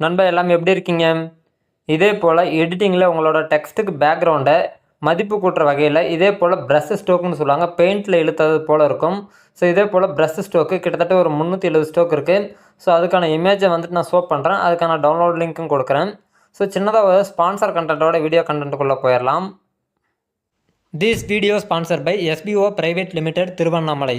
நண்பா எல்லாம் எப்படி இருக்கீங்க? இதே போல் எடிட்டிங்கில் உங்களோட டெக்ஸ்ட்டுக்கு பேக்ரவுண்டை மதிப்பு கூட்டுற வகையில் இதே போல் ப்ரஷ் ஸ்டோக்குன்னு சொல்லுவாங்க. பெயிண்டில் இழுத்தது போல் இருக்கும். ஸோ இதே போல் ப்ரஷ் ஸ்டோக்கு கிட்டத்தட்ட ஒரு முந்நூற்றி எழுபது ஸ்டோக் இருக்குது ஸோ அதுக்கான இமேஜை வந்துட்டு நான் ஷோ பண்ணுறேன் அதுக்கான டவுன்லோட் லிங்க்கும் கொடுக்குறேன். ஸோ சின்னதாக ஒரு ஸ்பான்சர் கண்டென்ட்டோட வீடியோ கண்டென்ட்டுக்குள்ளே போயிடலாம் this video sponsor by SPO private limited Tiruvannamalai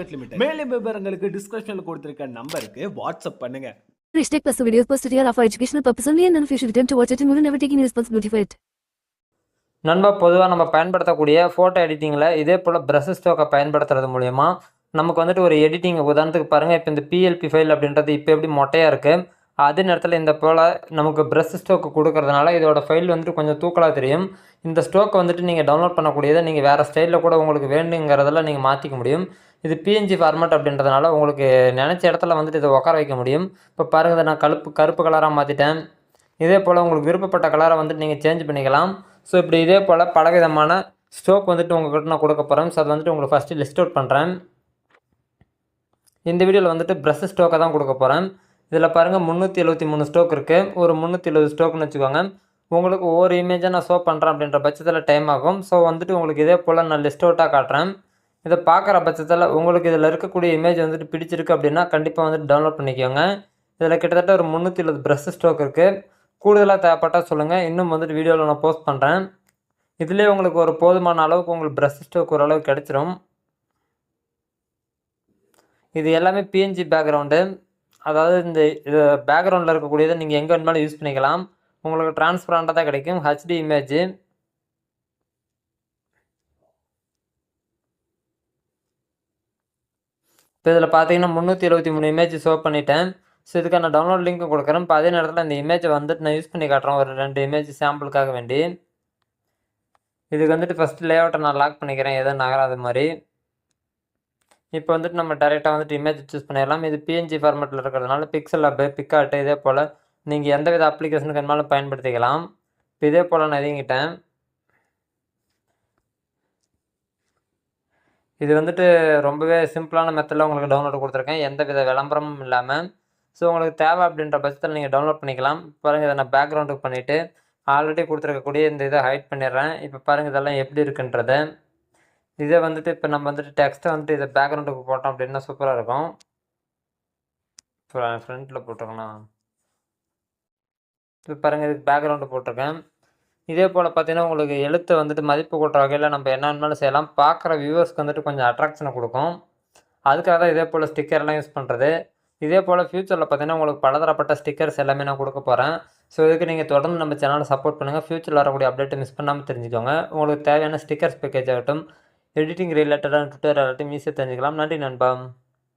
limited மேலும் விவரங்களுக்கு டிஸ்கிரிப்ஷன்ல கொடுத்திருக்க நம்பருக்கு வாட்ஸ்அப் பண்ணுங்க. Hashtag plus videos posted here are for educational purpose only and should attempt to watch it and will never take any responsibility for it. நண்பா பொதுவாக நம்ம பயன்படுத்தக்கூடிய ஃபோட்டோ எடிட்டிங்கில் இதே போல் ப்ரஷ் ஸ்டோக்கை பயன்படுத்துறது மூலயமா நமக்கு வந்துட்டு ஒரு எடிட்டிங் உதாரணத்துக்கு பாருங்கள் இப்போ இந்த பிஎல்பி ஃபைல் அப்படின்றது இப்போ எப்படி மொட்டையாக இருக்குது அதே நேரத்தில் இந்த போல் நமக்கு ப்ரெஸ் ஸ்டோக்கு கொடுக்கறதுனால இதோட ஃபைல் வந்துட்டு கொஞ்சம் தூக்கலாக தெரியும். இந்த ஸ்டோக்கை வந்துட்டு நீங்கள் டவுன்லோட் பண்ணக்கூடியதை நீங்கள் வேறு ஸ்டைலில் கூட உங்களுக்கு வேணுங்கிறதெல்லாம் நீங்கள் மாற்றிக்க முடியும். இது பிஎன்ஜி ஃபார்மேட் அப்படின்றதுனால உங்களுக்கு நினச்ச இடத்துல வந்துட்டு இதை உட்கார வைக்க முடியும். இப்போ பாருங்கள் நான் கருப்பு கருப்பு கலராக மாற்றிட்டேன் இதே போல் உங்களுக்கு விருப்பப்பட்ட கலரை வந்துட்டு நீங்கள் சேஞ்ச் பண்ணிக்கலாம். ஸோ இப்படி இதே போல் பலவிதமான ஸ்டோக் வந்துட்டு உங்கள்கிட்ட நான் கொடுக்க போகிறேன் ஸோ அது வந்துட்டு உங்களுக்கு ஃபஸ்ட்டு லிஸ்ட் அவுட் பண்ணுறேன் இந்த வீடியோவில் வந்துட்டு ப்ரெஸ் ஸ்டோக்கை தான் கொடுக்க போகிறேன் இதில் பாருங்கள் முந்நூற்றி எழுபத்தி மூணு ஸ்டோக் இருக்குது ஒரு முந்நூற்றி எழுபது ஸ்டோக்னு வச்சுக்கோங்க. உங்களுக்கு ஒவ்வொரு இமேஜாக நான் ஷோ பண்ணுறேன் அப்படின்ற பட்சத்தில் டைம் ஆகும். ஸோ வந்துட்டு உங்களுக்கு இதே போல் நான் லிஸ்ட் அவுட்டாக காட்டுறேன். இதை பார்க்குற பட்சத்தில் உங்களுக்கு இதில் இருக்கக்கூடிய இமேஜ் வந்துட்டு பிடிச்சிருக்கு அப்படின்னா கண்டிப்பாக வந்துட்டு டவுன்லோட் பண்ணிக்கோங்க. இதில் கிட்டத்தட்ட ஒரு முந்நூற்றி எழுபது ப்ரெஷ் ஸ்டோக் இருக்குது கூடுதலாக தேவைப்பட்டால் சொல்லுங்கள் இன்னும் வந்துட்டு வீடியோவில் நான் போஸ்ட் பண்ணுறேன் இதுலேயே உங்களுக்கு ஒரு போதுமான அளவுக்கு உங்களுக்கு ப்ரெஷ் ஸ்டோக் ஓரளவுக்கு கிடச்சிரும். இது எல்லாமே பிஎன்ஜி பேக்ரவுண்டு அதாவது இந்த இது பேக்ரவுண்டில் இருக்கக்கூடியதை நீங்கள் எங்கே வேணுமாலும் யூஸ் பண்ணிக்கலாம். உங்களுக்கு டிரான்ஸ்பரண்ட்டாக தான் கிடைக்கும். ஹெச்டி இமேஜ் இப்போ இதில் பார்த்தீங்கன்னா முந்நூற்றி எழுபத்தி மூணு இமேஜ் ஷோ பண்ணிட்டேன். ஸோ இதுக்கான டவுன்லோட் லிங்க்கும் கொடுக்குறேன். இப்போ அதே நேரத்தில் இந்த இமேஜை வந்துட்டு நான் யூஸ் பண்ணி காட்டுறேன். ஒரு ரெண்டு இமேஜ் சாம்பிளுக்காக வேண்டி. இதுக்கு வந்துட்டு ஃபஸ்ட்டு லேஅவுட்டை நான் லாக் பண்ணிக்கிறேன். எதுவும் நகராத மாதிரி. இப்போ வந்துட்டு நம்ம டேரெக்டாக வந்துட்டு இமேஜ் சூஸ் பண்ணிடலாம். இது பிஎன்ஜி ஃபார்மேட்டில் இருக்கிறதுனால பிக்சல் அப்பு பிக்கார்ட்டு இதே போல் நீங்கள் எந்த வித அப்ளிகேஷனுக்கு வேணாலும் பயன்படுத்திக்கலாம். இப்போ இதே போல் நான் எதிங்கிட்டேன் இது வந்துட்டு ரொம்பவே சிம்பிளான மெத்தடில் உங்களுக்கு டவுன்லோட் கொடுத்துருக்கேன். எந்த வித விளம்பரமும் இல்லாமல் ஸோ உங்களுக்கு தேவை அப்படின்ற பட்சத்தில் நீங்கள் டவுன்லோட் பண்ணிக்கலாம். பாருங்கள் இதை நான் பேக்ரவுண்டுக்கு பண்ணிவிட்டு ஆல்ரெடி கொடுத்துருக்கக்கூடிய இந்த இதை ஹைட் பண்ணிடுறேன். இப்போ பாருங்கள் இதெல்லாம் எப்படி இருக்குன்றதை. இதே வந்துட்டு இப்போ நம்ம வந்துட்டு டெக்ஸ்ட்டை வந்துட்டு இதை பேக்ரவுண்டுக்கு போட்டோம் அப்படின்னா சூப்பராக இருக்கும். ஃப்ரண்ட்டில் போட்டிருக்கேண்ணா இப்போ பாருங்கள் இதுக்கு பேக்ரவுண்டு போட்டிருக்கேன். இதே போல் பார்த்தீங்கன்னா உங்களுக்கு எழுத்து வந்துட்டு மதிப்பு கூட்டுற வகையில் நம்ம என்னென்னாலும் செய்யலாம். பார்க்குற வியூவர்ஸ்க்கு வந்துட்டு கொஞ்சம் அட்ராக்ஷனை கொடுக்கும். அதுக்காக தான் இதே போல் ஸ்டிக்கர்லாம் யூஸ் பண்ணுறது இதே போல் ஃப்யூச்சரில் பார்த்தீங்கன்னா உங்களுக்கு பலதரப்பட்ட ஸ்டிக்கர்ஸ் எல்லாமே நான் கொடுக்க போகிறேன் ஸோ இதுக்கு நீங்கள் தொடர்ந்து நம்ம சேனலை சப்போர்ட் பண்ணுங்கள் ஃப்யூச்சரில் வரக்கூடிய அப்டேட்டை மிஸ் பண்ணாமல் தெரிஞ்சுக்கோங்க. உங்களுக்கு தேவையான ஸ்டிக்கர்ஸ் பேக்கேஜ் ஆகட்டும். எடிட்டிங் ரிலேட்டடான ட்விட்டர் எல்லாத்தையும் ஈஸியாக தெரிஞ்சுக்கலாம் நன்றி நண்பா